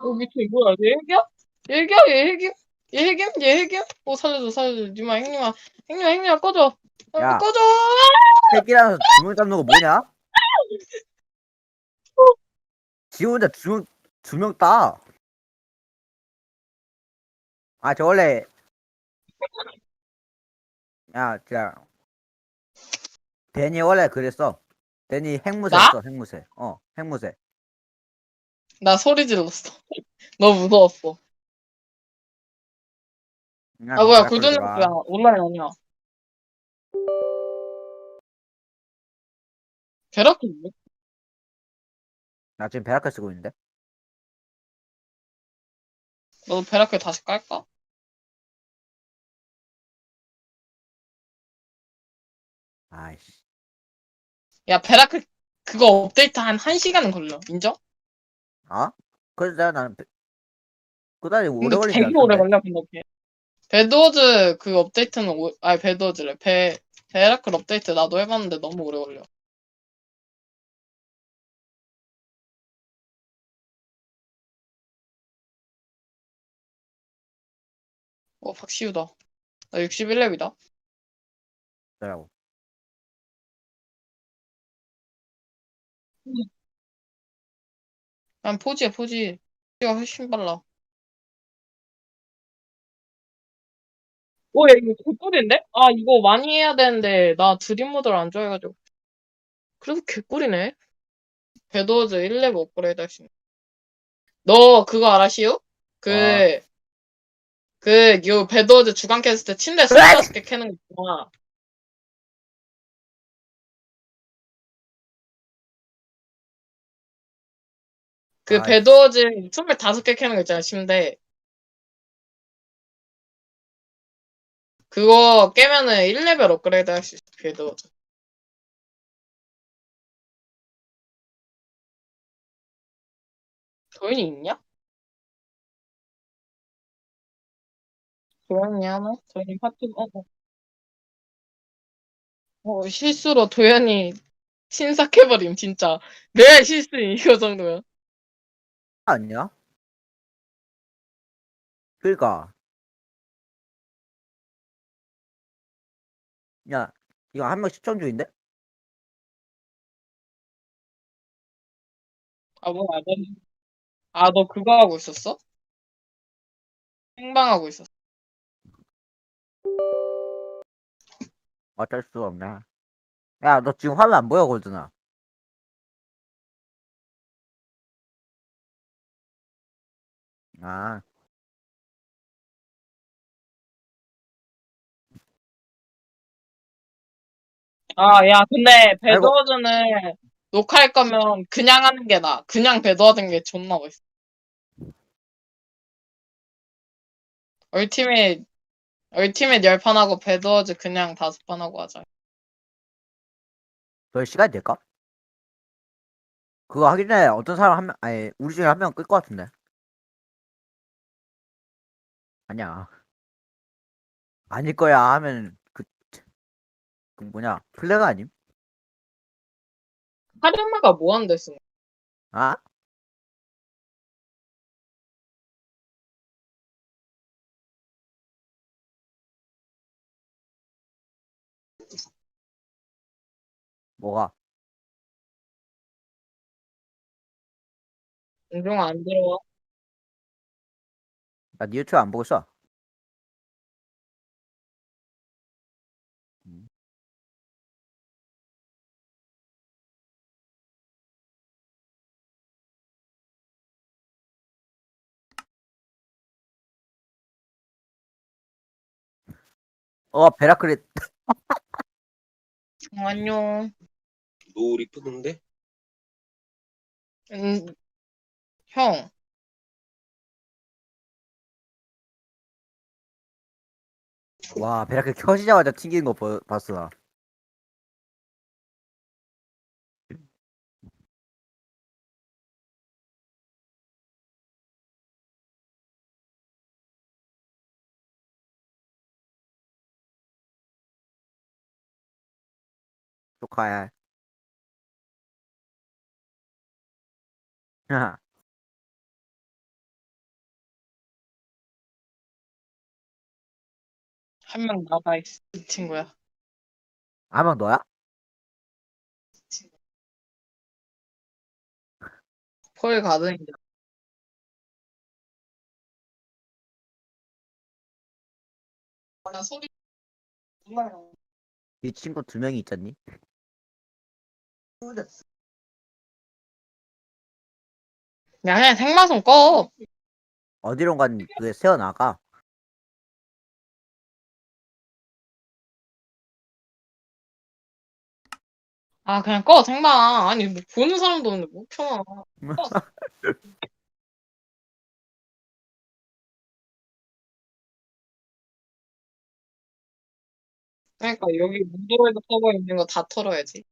어, 밑에 뭐야? 얘 핵이야? 얘 핵이야? 얘 핵이야? 얘 핵이야? 얘 핵이야? 어, 살려줘, 살려줘. 니마, 핵님아. 핵님아, 핵님아, 꺼져. 어, 야. 꺼져! 새끼라서 주문 잡는 거 뭐냐? 지 혼자 주문 두명 따. 아, 저 원래 야, 진짜 데니 원래 그랬어. 데니 핵무새였어, 핵무새. 어, 핵무새. 나 소리 질렀어. 너무 무서웠어. 야, 아, 뭐야, 그러더라. 뭐야? 온라인 아니야. 베라클인데? 나 지금 베라클 쓰고 있는데. 너도 베라클 다시 깔까? 아이씨. 야, 베라클 그거 업데이트 한 1시간은 걸려. 인정? 어? 그래서 내가 나는 베- 그다지 오래 근데 걸리지 되게 오래 않던데. 걸려, 근데 걔. 배드워즈 그 업데이트는, 오, 아니, 배드워즈래. 베, 베라클 업데이트 나도 해봤는데 너무 오래 걸려. 어, 박시우다. 나 61렙이다. 더라고. 난 포지야, 포지. 포지가 훨씬 빨라. 오, 야, 이거 개꿀인데? 아, 이거 많이 해야 되는데, 나 드림 모드를 안 좋아해가지고. 그래도 개꿀이네. 배드워즈 1렙 업그레이드 할 수 있네. 너 그거 알아, 시우? 그, 어. 그, 요, 배드워즈 주간 캐스트 침대 25개 캐는 거 있잖아. 그 아, 배드워즈 25개 캐는 거 있잖아, 침대. 그거 깨면은 1레벨 업그레이드 할 수 있어, 배드워즈. 도현이 있냐? 도현이 하나? 도현이 파트, 어, 어. 어, 실수로 도현이 신삭해버림, 진짜. 내 실수인 이거 정도야. 아니야? 그러니까. 야, 이거 한 명 시청 중인데? 아, 뭐야, 너, 아, 너 그거 하고 있었어? 행방하고 있었어. 어쩔 수 없네. 야, 너 지금 화면 안 보여, 골드나? 아, 아, 야, 근데 배드워즈는 녹화할 거면 그냥 하는 게 나아. 그냥 배드워즈 는 게 존나 멋있어. 얼티밋, 얼티밋 10판 하고 배드워즈 그냥 5판 하고 하자. 너 시간이 될까? 그거 하기 전에 어떤 사람 한 명, 아니, 우리 중에 한 명 끌 것 같은데. 아니야. 아닐 거야 하면, 그, 그 뭐냐, 플래그 아님? 하련마가 뭐 한대 쓰는 아? 뭐가? 은종아 안 들어와. 나니 유튜브 안 보고 있어. 음. 어, 베라클이, 어, 안녕. 노 리프던데? 음, 형. 와, 베라클 켜지자마자 튕기는 거 보, 봤어, 나. 축하해. 한 명 나가 있어 이 친구야. 아명 너야? 폴 가든이야. 나 소리 정말 이 친구 두 명이 있잖니? 야 그냥 생방송 꺼. 갔니? 그게 새어나가. 아 그냥 꺼 생방. 아니 뭐 보는 사람도 없는데 못 켜놔. 그러니까 여기 무도에도 서버 있는 거 다 털어야지.